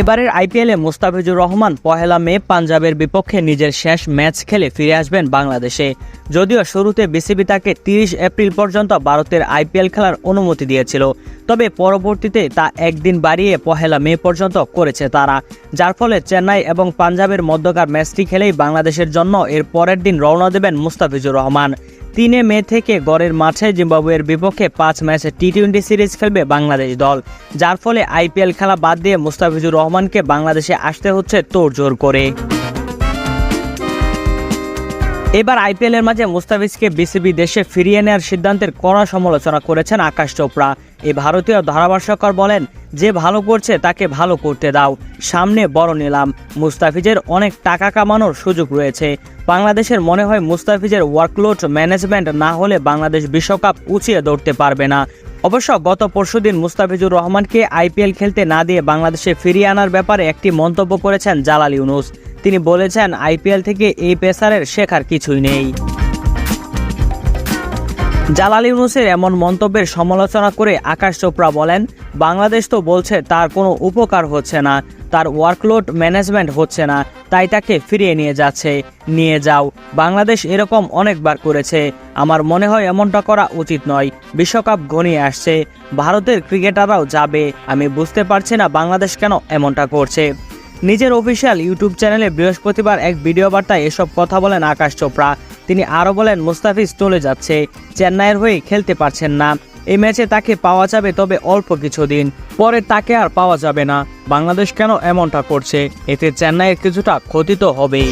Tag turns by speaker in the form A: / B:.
A: এবারের আইপিএলে মুস্তাফিজুর রহমান পহেলা মে পাঞ্জাবের বিপক্ষে নিজের শেষ ম্যাচ খেলে ফিরে আসবেন বাংলাদেশে। যদিও শুরুতে বিসিবি তাকে তিরিশ এপ্রিল পর্যন্ত ভারতের আইপিএল খেলার অনুমতি দিয়েছিল, তবে পরবর্তীতে তা একদিন বাড়িয়ে পহেলা মে পর্যন্ত করেছে তারা। যার ফলে চেন্নাই এবং পাঞ্জাবের মধ্যকার ম্যাচটি খেলেই বাংলাদেশের জন্য এর পরের দিন রওনা দেবেন মুস্তাফিজুর রহমান। তিনে মে থেকে গড়ের মাঠে জিম্বাবুয়ের বিপক্ষে পাঁচ ম্যাচে টি টোয়েন্টি সিরিজ খেলবে বাংলাদেশ দল, যার ফলে আইপিএল খেলা বাদ দিয়ে মুস্তাফিজুর রহমানকে বাংলাদেশে আসতে হচ্ছে তোড়জোড় করে। এবার আইপিএল এর মাঝে মুস্তাফিজকে বিসিবি দেশে ফিরিয়ে নেওয়ার সিদ্ধান্তের কড়া সমালোচনা করেছেন আকাশ চোপড়া। এই ভারতীয় ধারাভাষ্যকর বলেন, যে ভালো করছে, তাকে ভালো করতে দাও। সামনে বড় নিলাম। মুস্তাফিজের অনেক টাকা কামানোর সুযোগ রয়েছে। বাংলাদেশের মনে হয় মুস্তাফিজের ওয়ার্কলোড ম্যানেজমেন্ট না হলে বাংলাদেশ বিশ্বকাপ উঁচিয়ে দৌড়তে পারবে না। অবশ্য গত পরশুদিন মুস্তাফিজুর রহমানকে আইপিএল খেলতে না দিয়ে বাংলাদেশে ফিরিয়ে আনার ব্যাপারে একটি মন্তব্য করেছেন জালাল ইউনুস। তিনি বলেছেন, আইপিএল থেকে এই পেসারের শেখার কিছুই নেই। জালাল ইউনুসের এমন মন্তব্যের সমালোচনা করে আকাশ চোপড়া বলেন, বাংলাদেশ তো বলছে তার কোনো উপকার হচ্ছে না, তার ওয়ার্কলোড ম্যানেজমেন্ট হচ্ছে না, তাই তাকে ফিরিয়ে নিয়ে যাচ্ছে। নিয়ে যাও, বাংলাদেশ এরকম অনেকবার করেছে, আমার মনে হয় এমনটা করা উচিত নয়, বিশ্বকাপ ঘনিয়ে আসছে, ভারতের ক্রিকেটাররাও যাবে, আমি বুঝতে পারছি না বাংলাদেশ কেন এমনটা করছে। নিজের অফিসিয়াল ইউটিউব চ্যানেলে বৃহস্পতিবার এক ভিডিও বার্তায় এসব কথা বলেন আকাশ চোপড়া। তিনি আরও বলেন মুস্তাফিজ চলে যাচ্ছে, চেন্নাইয়ের হয়ে খেলতে পারছেন না। এই ম্যাচে তাকে পাওয়া যাবে তবে অল্প কিছুদিন, পরে তাকে আর পাওয়া যাবে না। বাংলাদেশ কেন এমনটা করছে? এতে চেন্নাইয়ের কিছুটা ক্ষতি তো হবেই।